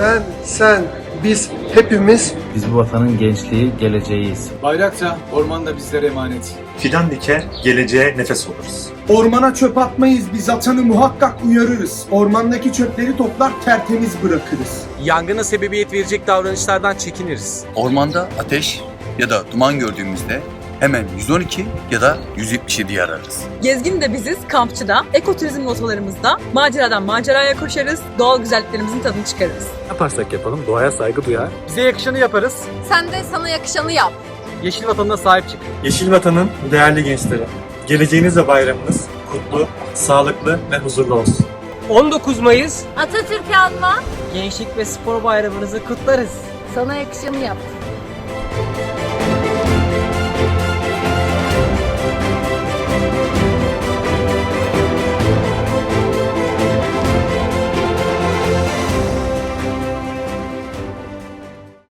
Ben, sen, biz hepimiz Biz bu vatanın gençliği, geleceğiyiz. Bayrakta, orman da bizlere emanet. Fidan diker, geleceğe nefes oluruz. Ormana çöp atmayız biz atanı muhakkak uyarırız. Ormandaki çöpleri toplar tertemiz bırakırız. Yangına sebebiyet verecek davranışlardan çekiniriz. Ormanda ateş ya da duman gördüğümüzde hemen 112 ya da 177'yi ararız. Gezgin de biziz, kampçı da, ekoturizm motolarımızda, maceradan maceraya koşarız, doğal güzelliklerimizin tadını çıkarırız. Yaparsak yapalım doğaya saygı duyar. Bize yakışanı yaparız. Sen de sana yakışanı yap. Yeşil vatanına sahip çık. Yeşil Vatan'ın değerli gençleri. Geleceğiniz ve bayramınız kutlu, sağlıklı ve huzurlu olsun. 19 Mayıs Atatürk'ü anma, Gençlik ve Spor Bayramınızı kutlarız. sana yakışanı yap.